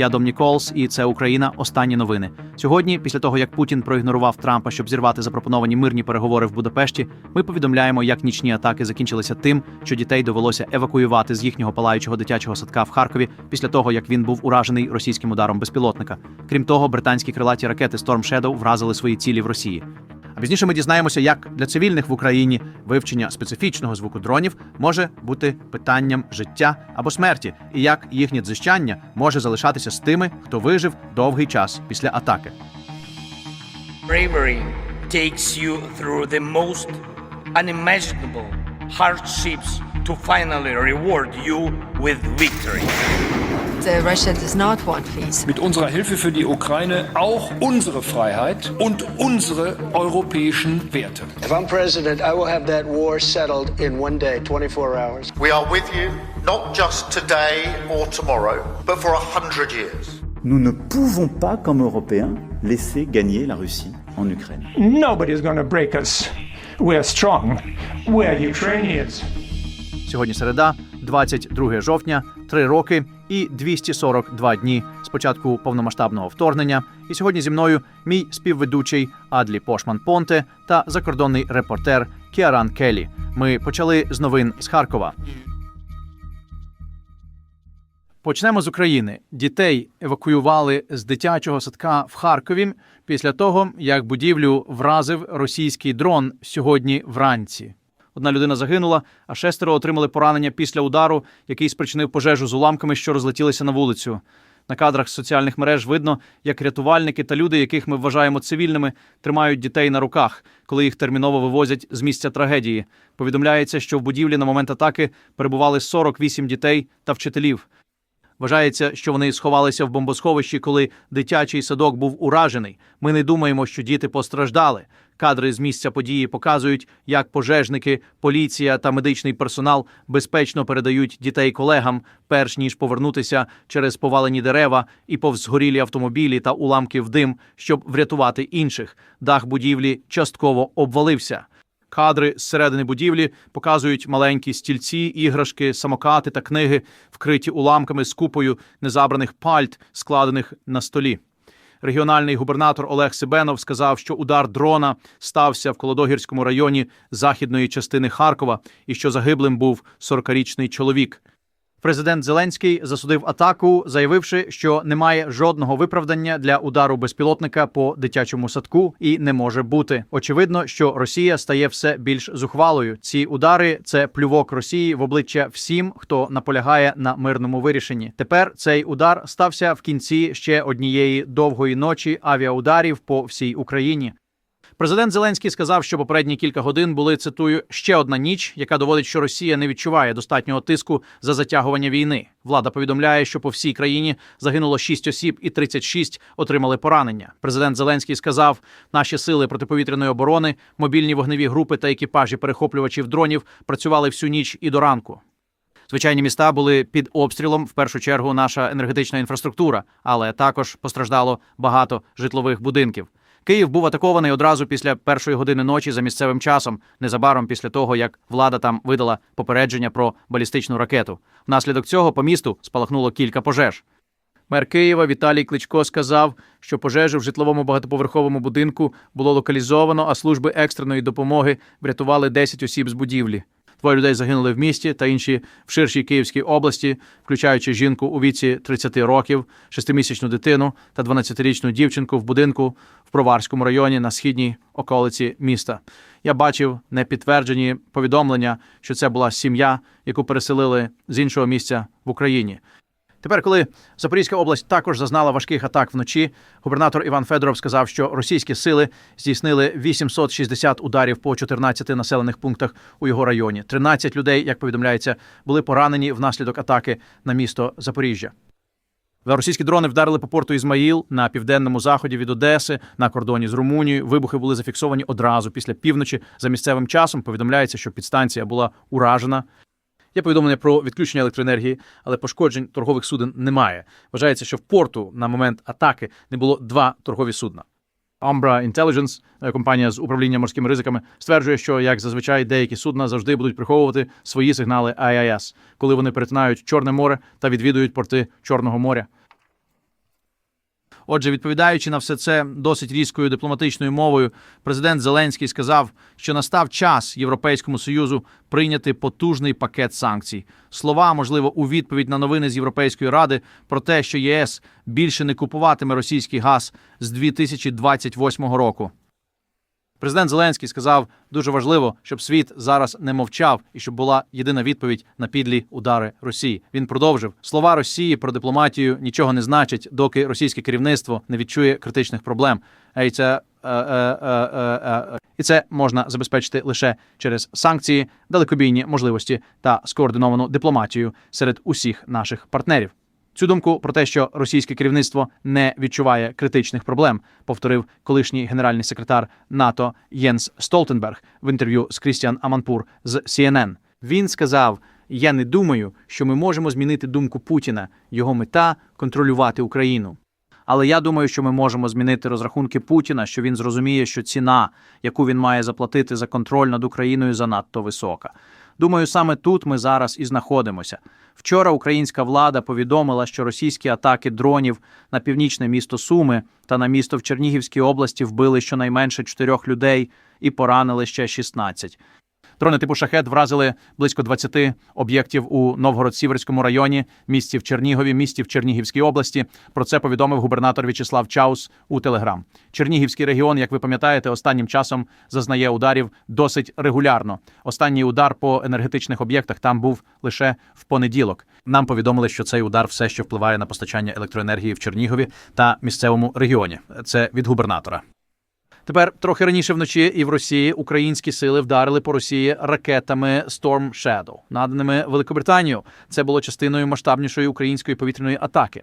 Я Дом Ніколс, і це Україна. Останні новини. Сьогодні, після того як Путін проігнорував Трампа, щоб зірвати запропоновані мирні переговори в Будапешті, ми повідомляємо, як нічні атаки закінчилися тим, що дітей довелося евакуювати з їхнього палаючого дитячого садка в Харкові після того, як він був уражений російським ударом безпілотника. Крім того, британські крилаті ракети Storm Shadow вразили свої цілі в Росії. Пізніше ми дізнаємося, як для цивільних в Україні вивчення специфічного звуку дронів може бути питанням життя або смерті, і як їхнє дзищання може залишатися з тими, хто вижив довгий час після атаки. Bravery takes you through the most unimaginable hardships to finally reward you with victory. mit unserer Hilfe für die Ukraine auch unsere Freiheit und unsere europäischen Werte. If I'm president, I will have that war settled in one day, 24 hours. We are with you, not just today or tomorrow, but for a hundred years. Nous ne pouvons pas, comme Européens, laisser gagner la Russie en Ukraine. Nobody's going to break us. We're strong. We're Ukrainians. Сьогодні середа, 22 жовтня, 3 роки і 242 дні з початку повномасштабного вторгнення. І сьогодні зі мною мій співведучий Адлі Пошман Понте та закордонний репортер Кіаран Келі. Ми почали з новин з Харкова. Почнемо з України. Дітей евакуювали з дитячого садка в Харкові після того, як будівлю вразив російський дрон сьогодні вранці. Одна людина загинула, а шестеро отримали поранення після удару, який спричинив пожежу з уламками, що розлетілися на вулицю. На кадрах з соціальних мереж видно, як рятувальники та люди, яких ми вважаємо цивільними, тримають дітей на руках, коли їх терміново вивозять з місця трагедії. Повідомляється, що в будівлі на момент атаки перебували 48 дітей та вчителів. Вважається, що вони сховалися в бомбосховищі, коли дитячий садок був уражений. Ми не думаємо, що діти постраждали. Кадри з місця події показують, як пожежники, поліція та медичний персонал безпечно передають дітей колегам, перш ніж повернутися через повалені дерева і повз згорілі автомобілі та уламки в дим, щоб врятувати інших. Дах будівлі частково обвалився. Кадри зсередини будівлі показують маленькі стільці, іграшки, самокати та книги, вкриті уламками з купою незабраних пальт, складених на столі. Регіональний губернатор Олег Сибенов сказав, що удар дрона стався в Колодогірському районі західної частини Харкова і що загиблим був 40-річний чоловік. Президент Зеленський засудив атаку, заявивши, що немає жодного виправдання для удару безпілотника по дитячому садку і не може бути. Очевидно, що Росія стає все більш зухвалою. Ці удари це плювок Росії в обличчя всім, хто наполягає на мирному вирішенні. Тепер цей удар стався в кінці ще однієї довгої ночі авіаударів по всій Україні. Президент Зеленський сказав, що попередні кілька годин були цитую ще одна ніч, яка доводить, що Росія не відчуває достатнього тиску за затягування війни. Влада повідомляє, що по всій країні загинуло 6 осіб і 36 отримали поранення. Президент Зеленський сказав: наші сили протиповітряної оборони, мобільні вогневі групи та екіпажі перехоплювачів дронів працювали всю ніч і до ранку. Звичайні міста були під обстрілом в першу чергу наша енергетична інфраструктура, але також постраждало багато житлових будинків. Київ був атакований одразу після першої години ночі за місцевим часом, незабаром після того, як влада там видала попередження про балістичну ракету. Внаслідок цього по місту спалахнуло кілька пожеж. Мер Києва Віталій Кличко сказав, що пожежу в житловому багатоповерховому будинку було локалізовано, а служби екстреної допомоги врятували 10 осіб з будівлі. Двоє людей загинули в місті та інші в ширшій Київській області, включаючи жінку у віці 30 років, шестимісячну дитину та 12-річну дівчинку в будинку в Проварському районі на східній околиці міста. Я бачив непідтверджені повідомлення, що це була сім'я, яку переселили з іншого місця в Україні. Тепер, коли Запорізька область також зазнала важких атак вночі, губернатор Іван Федоров сказав, що російські сили здійснили 860 ударів по 14 населених пунктах у його районі. 13 людей, як повідомляється, були поранені внаслідок атаки на місто Запоріжжя. Російські дрони вдарили по порту Ізмаїл на південному заході від Одеси на кордоні з Румунією. Вибухи були зафіксовані одразу після півночі. За місцевим часом повідомляється, що підстанція була уражена. Є повідомлення про відключення електроенергії, але пошкоджень торгових суден немає. Вважається, що в порту на момент атаки не було два торгові судна. Umbra Intelligence, е, компанія з управління морськими ризиками, стверджує, що як зазвичай деякі судна завжди будуть приховувати свої сигнали IIS, коли вони перетинають Чорне море та відвідують порти Чорного моря. Отже, відповідаючи на все це досить різкою дипломатичною мовою, президент Зеленський сказав, що настав час Європейському Союзу прийняти потужний пакет санкцій. Слова, можливо, у відповідь на новини з Європейської ради про те, що ЄС більше не купуватиме російський газ з 2028 року. Президент Зеленський сказав, дуже важливо, щоб світ зараз не мовчав і щоб була єдина відповідь на підлі удари Росії. Він продовжив слова Росії про дипломатію нічого не значать, доки російське керівництво не відчує критичних проблем. А І це, е, е, е, е, е, і це можна забезпечити лише через санкції, далекобійні можливості та скоординовану дипломатію серед усіх наших партнерів. Цю думку про те, що російське керівництво не відчуває критичних проблем, повторив колишній генеральний секретар НАТО Єнс Столтенберг в інтерв'ю з Крістіан Аманпур з CNN. Він сказав: Я не думаю, що ми можемо змінити думку Путіна. Його мета контролювати Україну. Але я думаю, що ми можемо змінити розрахунки Путіна, що він зрозуміє, що ціна, яку він має заплатити за контроль над Україною, занадто висока. Думаю, саме тут ми зараз і знаходимося. Вчора українська влада повідомила, що російські атаки дронів на північне місто Суми та на місто в Чернігівській області вбили щонайменше чотирьох людей і поранили ще 16. Дрони типу шахет вразили близько 20 об'єктів у Новгород-Сіверському районі, місті в Чернігові, місті в Чернігівській області. Про це повідомив губернатор В'ячеслав Чаус у Телеграм. Чернігівський регіон, як ви пам'ятаєте, останнім часом зазнає ударів досить регулярно. Останній удар по енергетичних об'єктах там був лише в понеділок. Нам повідомили, що цей удар все ще впливає на постачання електроенергії в Чернігові та місцевому регіоні. Це від губернатора. Тепер трохи раніше вночі і в Росії українські сили вдарили по Росії ракетами Storm Shadow, наданими Великобританією. Це було частиною масштабнішої української повітряної атаки.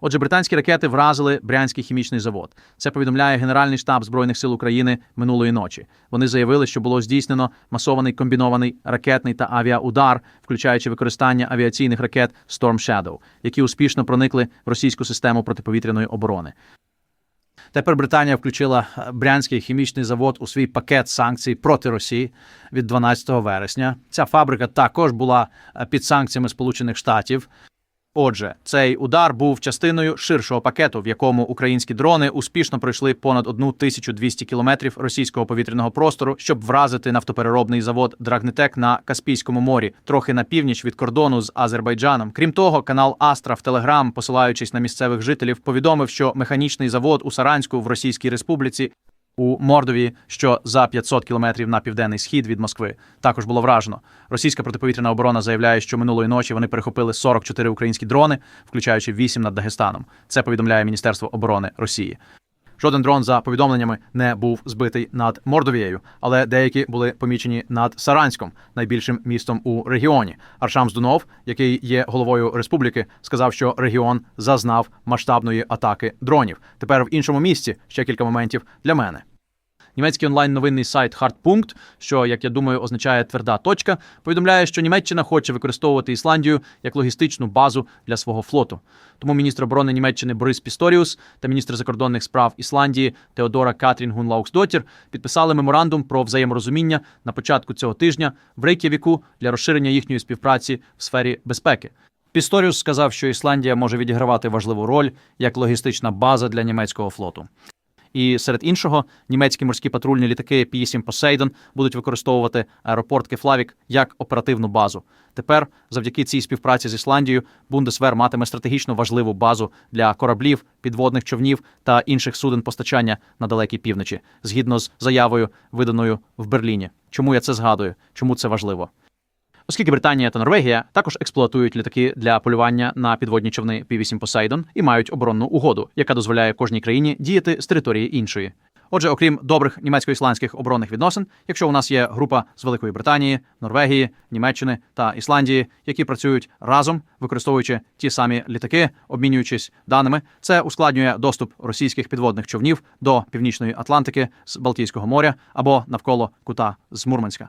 Отже, британські ракети вразили Брянський хімічний завод. Це повідомляє Генеральний штаб Збройних сил України минулої ночі. Вони заявили, що було здійснено масований комбінований ракетний та авіаудар, включаючи використання авіаційних ракет Storm Shadow, які успішно проникли в російську систему протиповітряної оборони. Тепер Британія включила е, Брянський хімічний завод у свій пакет санкцій проти Росії від 12 вересня. Ця фабрика також була е, під санкціями Сполучених Штатів. Отже, цей удар був частиною ширшого пакету, в якому українські дрони успішно пройшли понад 1200 кілометрів російського повітряного простору, щоб вразити нафтопереробний завод Драгнетек на Каспійському морі, трохи на північ від кордону з Азербайджаном. Крім того, канал Астра в Телеграм, посилаючись на місцевих жителів, повідомив, що механічний завод у Саранську в Російській Республіці у Мордові, що за 500 кілометрів на південний схід від Москви, також було вражено. Російська протиповітряна оборона заявляє, що минулої ночі вони перехопили 44 українські дрони, включаючи 8 над Дагестаном. Це повідомляє Міністерство оборони Росії. Жоден дрон за повідомленнями не був збитий над Мордовією, але деякі були помічені над Саранськом, найбільшим містом у регіоні. Аршам Здунов, який є головою республіки, сказав, що регіон зазнав масштабної атаки дронів. Тепер в іншому місці ще кілька моментів для мене. Німецький онлайн-новинний сайт Hardpunkt, що, як я думаю, означає тверда точка, повідомляє, що Німеччина хоче використовувати Ісландію як логістичну базу для свого флоту. Тому міністр оборони Німеччини Борис Пісторіус та міністр закордонних справ Ісландії Теодора Катрін Гунлауксдотір підписали меморандум про взаєморозуміння на початку цього тижня в Рейк'явіку для розширення їхньої співпраці в сфері безпеки. Пісторіус сказав, що Ісландія може відігравати важливу роль як логістична база для німецького флоту. І серед іншого, німецькі морські патрульні літаки P-7 Poseidon будуть використовувати аеропорт Кефлавік як оперативну базу. Тепер, завдяки цій співпраці з Ісландією, Бундесвер матиме стратегічно важливу базу для кораблів, підводних човнів та інших суден постачання на далекій півночі, згідно з заявою, виданою в Берліні. Чому я це згадую? Чому це важливо? Оскільки Британія та Норвегія також експлуатують літаки для полювання на підводні човни P-8 Poseidon і мають оборонну угоду, яка дозволяє кожній країні діяти з території іншої. Отже, окрім добрих німецько-ісландських оборонних відносин, якщо у нас є група з Великої Британії, Норвегії, Німеччини та Ісландії, які працюють разом, використовуючи ті самі літаки, обмінюючись даними, це ускладнює доступ російських підводних човнів до північної Атлантики з Балтійського моря або навколо кута з Мурманська.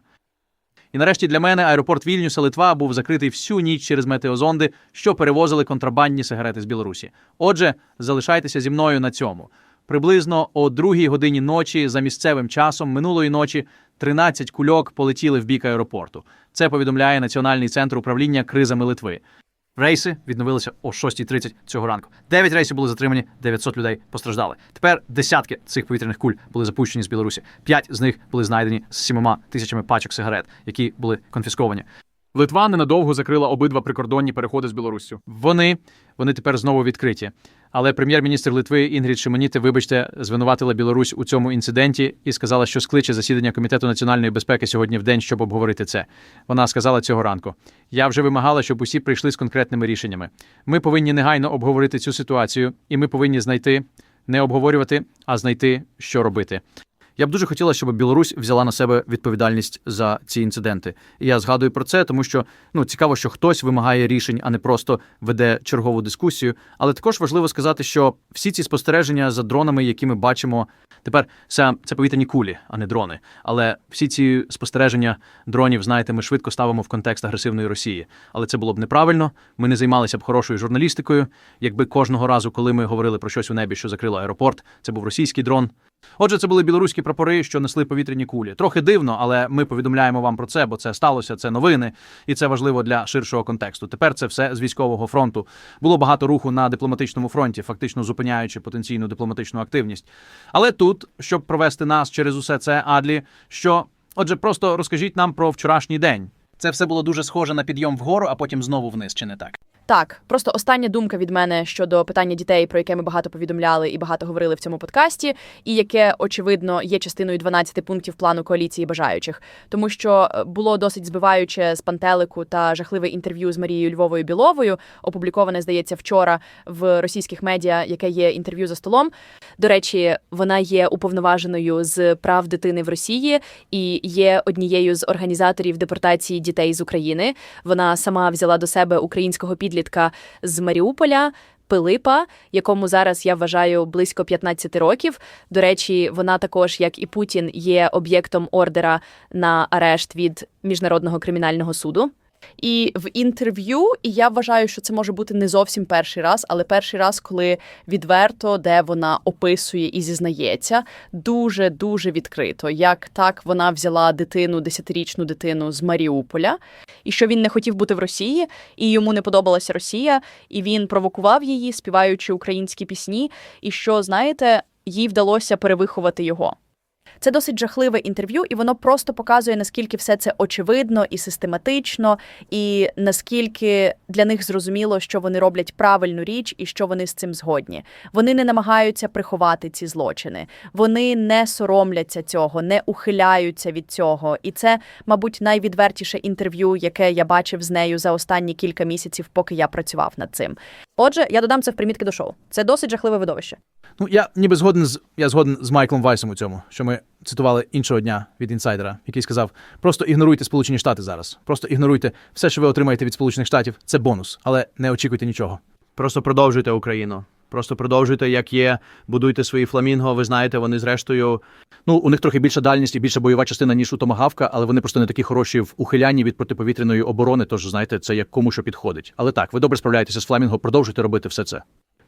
І нарешті для мене аеропорт Вільнюса Литва був закритий всю ніч через метеозонди, що перевозили контрабандні сигарети з Білорусі. Отже, залишайтеся зі мною на цьому. Приблизно о другій годині ночі за місцевим часом минулої ночі 13 кульок полетіли в бік аеропорту. Це повідомляє Національний центр управління кризами Литви. Рейси відновилися о 6.30 цього ранку. Дев'ять рейсів були затримані, 900 людей постраждали. Тепер десятки цих повітряних куль були запущені з Білорусі. П'ять з них були знайдені з сімома тисячами пачок сигарет, які були конфісковані. Литва ненадовго закрила обидва прикордонні переходи з Білоруссю. Вони, вони тепер знову відкриті. Але прем'єр-міністр Литви Інгрід Шимоніти, вибачте, звинуватила Білорусь у цьому інциденті і сказала, що скличе засідання комітету національної безпеки сьогодні в день, щоб обговорити це. Вона сказала цього ранку. Я вже вимагала, щоб усі прийшли з конкретними рішеннями. Ми повинні негайно обговорити цю ситуацію, і ми повинні знайти не обговорювати, а знайти, що робити. Я б дуже хотіла, щоб Білорусь взяла на себе відповідальність за ці інциденти. І я згадую про це, тому що ну цікаво, що хтось вимагає рішень, а не просто веде чергову дискусію. Але також важливо сказати, що всі ці спостереження за дронами, які ми бачимо, тепер це, це повітряні кулі, а не дрони. Але всі ці спостереження дронів, знаєте, ми швидко ставимо в контекст агресивної Росії. Але це було б неправильно. Ми не займалися б хорошою журналістикою. Якби кожного разу, коли ми говорили про щось у небі, що закрило аеропорт, це був російський дрон. Отже, це були білоруські прапори, що несли повітряні кулі. Трохи дивно, але ми повідомляємо вам про це, бо це сталося, це новини, і це важливо для ширшого контексту. Тепер це все з військового фронту. Було багато руху на дипломатичному фронті, фактично зупиняючи потенційну дипломатичну активність. Але тут, щоб провести нас через усе це, Адлі, що отже, просто розкажіть нам про вчорашній день. Це все було дуже схоже на підйом вгору, а потім знову вниз, чи не так? Так, просто остання думка від мене щодо питання дітей, про яке ми багато повідомляли і багато говорили в цьому подкасті, і яке очевидно є частиною 12 пунктів плану коаліції бажаючих, тому що е, було досить збиваюче з пантелику та жахливе інтерв'ю з Марією Львовою Біловою, опубліковане, здається, вчора в російських медіа, яке є інтерв'ю за столом. До речі, вона є уповноваженою з прав дитини в Росії і є однією з організаторів депортації дітей з України. Вона сама взяла до себе українського підлітка з Маріуполя. Пилипа, якому зараз я вважаю близько 15 років. До речі, вона також, як і Путін, є об'єктом ордера на арешт від міжнародного кримінального суду. І в інтерв'ю, і я вважаю, що це може бути не зовсім перший раз, але перший раз, коли відверто, де вона описує і зізнається, дуже дуже відкрито, як так вона взяла дитину, десятирічну дитину з Маріуполя, і що він не хотів бути в Росії, і йому не подобалася Росія, і він провокував її, співаючи українські пісні. І що знаєте, їй вдалося перевиховати його. Це досить жахливе інтерв'ю, і воно просто показує, наскільки все це очевидно і систематично, і наскільки для них зрозуміло, що вони роблять правильну річ і що вони з цим згодні. Вони не намагаються приховати ці злочини, вони не соромляться цього, не ухиляються від цього. І це, мабуть, найвідвертіше інтерв'ю, яке я бачив з нею за останні кілька місяців, поки я працював над цим. Отже, я додам це в примітки до шоу. Це досить жахливе видовище. Ну, я ніби згоден з я згоден з Майклом Вайсом у цьому, що ми цитували іншого дня від інсайдера, який сказав: просто ігноруйте Сполучені Штати зараз. Просто ігноруйте все, що ви отримаєте від Сполучених Штатів. Це бонус, але не очікуйте нічого. Просто продовжуйте Україну. Просто продовжуйте, як є, будуйте свої фламінго. Ви знаєте, вони зрештою. Ну, у них трохи більша дальність і більша бойова частина, ніж у Томагавка, але вони просто не такі хороші в ухилянні від протиповітряної оборони. Тож знаєте, це як кому що підходить. Але так, ви добре справляєтеся з фламінго, продовжуйте робити все це.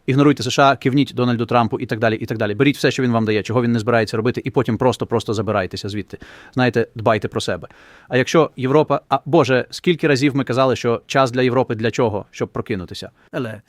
Ігноруйте США, кивніть Дональду Трампу і так далі. І так далі. Беріть все, що він вам дає, чого він не збирається робити, і потім просто-просто забирайтеся звідти. Знаєте, дбайте про себе. А якщо Європа, а Боже, скільки разів ми казали, що час для Європи для чого? Щоб прокинутися. Але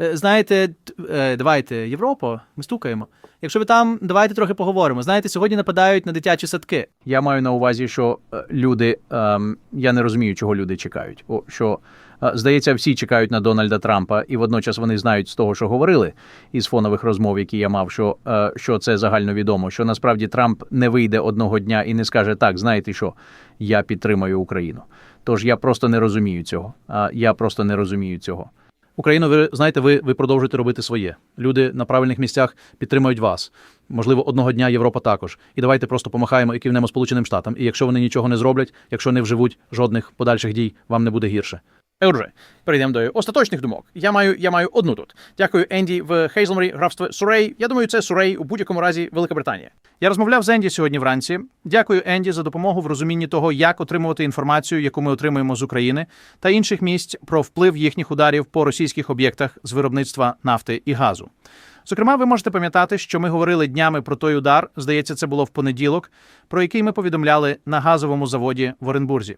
е, знаєте, е, давайте Європу, ми стукаємо. Якщо ви там, давайте трохи поговоримо. Знаєте, сьогодні нападають на дитячі садки. Я маю на увазі, що е, люди, ем, я не розумію, чого люди чекають. О, що Здається, всі чекають на Дональда Трампа, і водночас вони знають з того, що говорили із фонових розмов, які я мав, що, е, що це загальновідомо, що насправді Трамп не вийде одного дня і не скаже так, знаєте що, я підтримаю Україну. Тож я просто не розумію цього. Я просто не розумію цього. Україно, ви знаєте, ви, ви продовжуєте робити своє. Люди на правильних місцях підтримують вас. Можливо, одного дня Європа також. І давайте просто помахаємо і кивнемо Сполученим Штатам. І якщо вони нічого не зроблять, якщо не вживуть жодних подальших дій, вам не буде гірше. Отже, перейдемо до остаточних думок. Я маю, я маю одну тут. Дякую Енді в Хейзлморі, графство Сурей. Я думаю, це Сурей у будь-якому разі Велика Британія. Я розмовляв з Енді сьогодні вранці. Дякую Енді за допомогу в розумінні того, як отримувати інформацію, яку ми отримуємо з України та інших місць про вплив їхніх ударів по російських об'єктах з виробництва нафти і газу. Зокрема, ви можете пам'ятати, що ми говорили днями про той удар, здається, це було в понеділок, про який ми повідомляли на газовому заводі в Оренбурзі.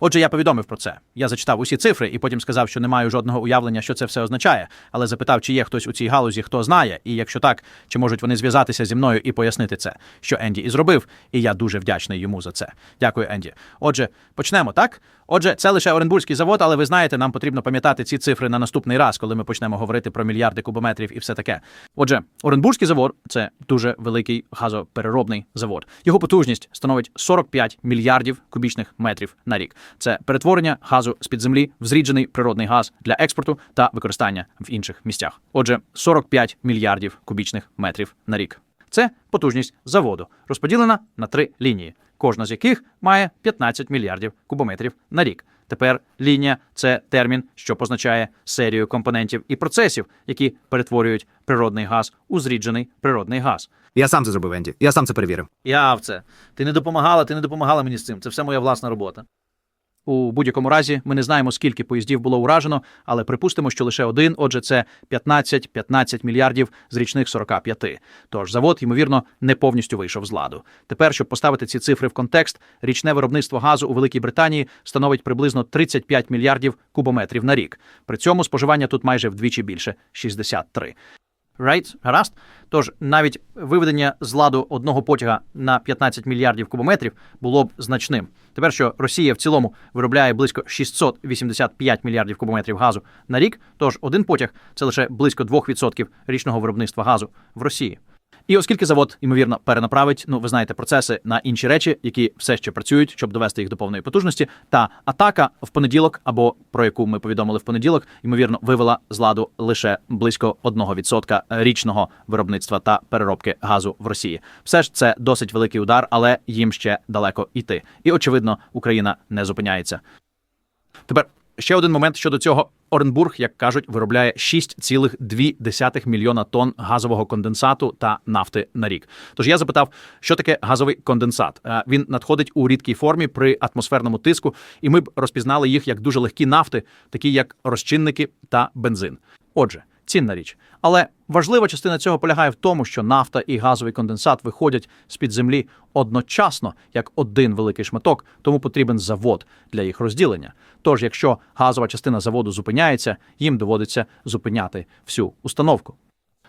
Отже, я повідомив про це. Я зачитав усі цифри і потім сказав, що не маю жодного уявлення, що це все означає. Але запитав, чи є хтось у цій галузі, хто знає, і якщо так, чи можуть вони зв'язатися зі мною і пояснити це, що Енді і зробив. І я дуже вдячний йому за це. Дякую, Енді. Отже, почнемо так. Отже, це лише Оренбурзький завод, але ви знаєте, нам потрібно пам'ятати ці цифри на наступний раз, коли ми почнемо говорити про мільярди кубометрів і все таке. Отже, Оренбурзький завод це дуже великий газопереробний завод. Його потужність становить 45 мільярдів кубічних метрів на рік. Це перетворення газу з під землі в зріджений природний газ для експорту та використання в інших місцях. Отже, 45 мільярдів кубічних метрів на рік. Це потужність заводу, розподілена на три лінії, кожна з яких має 15 мільярдів кубометрів на рік. Тепер лінія це термін, що позначає серію компонентів і процесів, які перетворюють природний газ у зріджений природний газ. Я сам це зробив, Енді. Я сам це перевірив. Я в це. Ти не допомагала, ти не допомагала мені з цим. Це все моя власна робота. У будь-якому разі ми не знаємо, скільки поїздів було уражено, але припустимо, що лише один, отже, це 15-15 мільярдів з річних 45. Тож завод, ймовірно, не повністю вийшов з ладу. Тепер, щоб поставити ці цифри в контекст, річне виробництво газу у Великій Британії становить приблизно 35 мільярдів кубометрів на рік. При цьому споживання тут майже вдвічі більше 63. Right? Гаразд? Тож навіть виведення з ладу одного потяга на 15 мільярдів кубометрів було б значним. Тепер, що Росія в цілому виробляє близько 685 мільярдів кубометрів газу на рік, тож один потяг це лише близько 2% річного виробництва газу в Росії. І оскільки завод, ймовірно, перенаправить, ну ви знаєте, процеси на інші речі, які все ще працюють, щоб довести їх до повної потужності, та атака в понеділок, або про яку ми повідомили в понеділок, ймовірно, вивела з ладу лише близько 1% річного виробництва та переробки газу в Росії. Все ж це досить великий удар, але їм ще далеко йти. І очевидно, Україна не зупиняється. Тепер ще один момент щодо цього. Оренбург, як кажуть, виробляє 6,2 мільйона тонн газового конденсату та нафти на рік. Тож я запитав, що таке газовий конденсат. Е, Він надходить у рідкій формі при атмосферному тиску, і ми б розпізнали їх як дуже легкі нафти, такі як розчинники та бензин. Отже, цінна річ. Але важлива частина цього полягає в тому, що нафта і газовий конденсат виходять з-під землі одночасно, як один великий шматок, тому потрібен завод для їх розділення. Тож, якщо газова частина заводу зупиняється, їм доводиться зупиняти всю установку.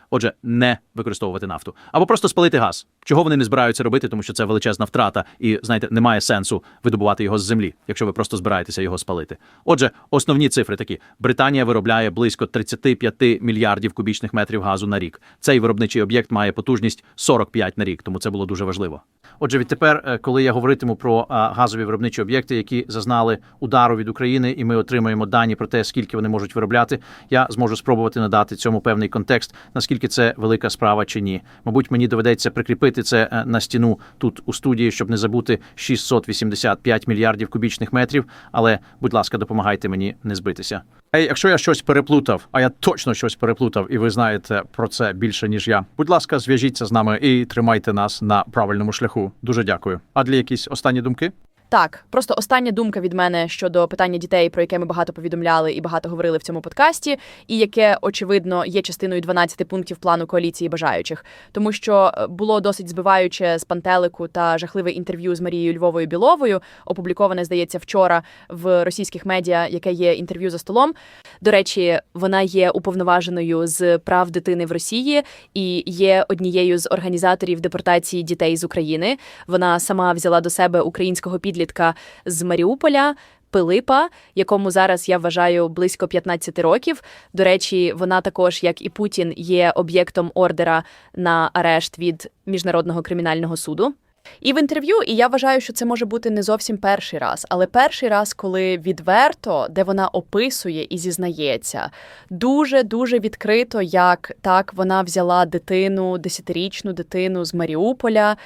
Отже, не використовувати нафту або просто спалити газ. Чого вони не збираються робити, тому що це величезна втрата, і знаєте, немає сенсу видобувати його з землі, якщо ви просто збираєтеся його спалити. Отже, основні цифри такі: Британія виробляє близько 35 мільярдів кубічних метрів газу на рік. Цей виробничий об'єкт має потужність 45 на рік, тому це було дуже важливо. Отже, відтепер, е, коли я говоритиму про газові виробничі об'єкти, які зазнали удару від України, і ми отримаємо дані про те, скільки вони можуть виробляти, я зможу спробувати надати цьому певний контекст, наскільки це велика справа чи ні. Мабуть, мені доведеться прикріпити це е, на стіну тут у студії, щоб не забути 685 мільярдів кубічних метрів. Але, будь ласка, допомагайте мені не збитися. Якщо я щось переплутав, а я точно щось переплутав, і ви знаєте про це більше ніж я. Будь ласка, зв'яжіться з нами і тримайте нас на правильному шляху. Дуже дякую. Адлі, якісь останні думки? Так, просто остання думка від мене щодо питання дітей, про яке ми багато повідомляли і багато говорили в цьому подкасті, і яке очевидно є частиною 12 пунктів плану коаліції бажаючих, тому що е, було досить збиваюче з пантелику та жахливе інтерв'ю з Марією Львовою Біловою, опубліковане, здається, вчора в російських медіа, яке є інтерв'ю за столом. До речі, вона є уповноваженою з прав дитини в Росії і є однією з організаторів депортації дітей з України. Вона сама взяла до себе українського підлітка з Маріуполя. Пилипа, якому зараз я вважаю близько 15 років. До речі, вона також, як і Путін, є об'єктом ордера на арешт від міжнародного кримінального суду. І в інтерв'ю, і я вважаю, що це може бути не зовсім перший раз, але перший раз, коли відверто, де вона описує і зізнається, дуже дуже відкрито, як так вона взяла дитину, десятирічну дитину з Маріуполя,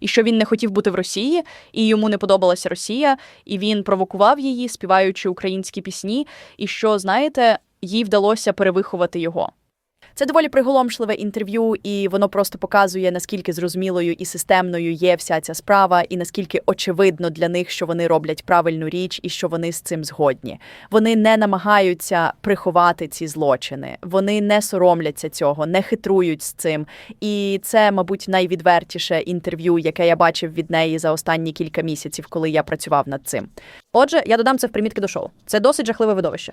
і що він не хотів бути в Росії, і йому не подобалася Росія, і він провокував її, співаючи українські пісні, і що знаєте, їй вдалося перевиховати його. Це доволі приголомшливе інтерв'ю, і воно просто показує наскільки зрозумілою і системною є вся ця справа, і наскільки очевидно для них, що вони роблять правильну річ і що вони з цим згодні. Вони не намагаються приховати ці злочини, вони не соромляться цього, не хитрують з цим. І це, мабуть, найвідвертіше інтерв'ю, яке я бачив від неї за останні кілька місяців, коли я працював над цим. Отже, я додам це в примітки до шоу. Це досить жахливе видовище.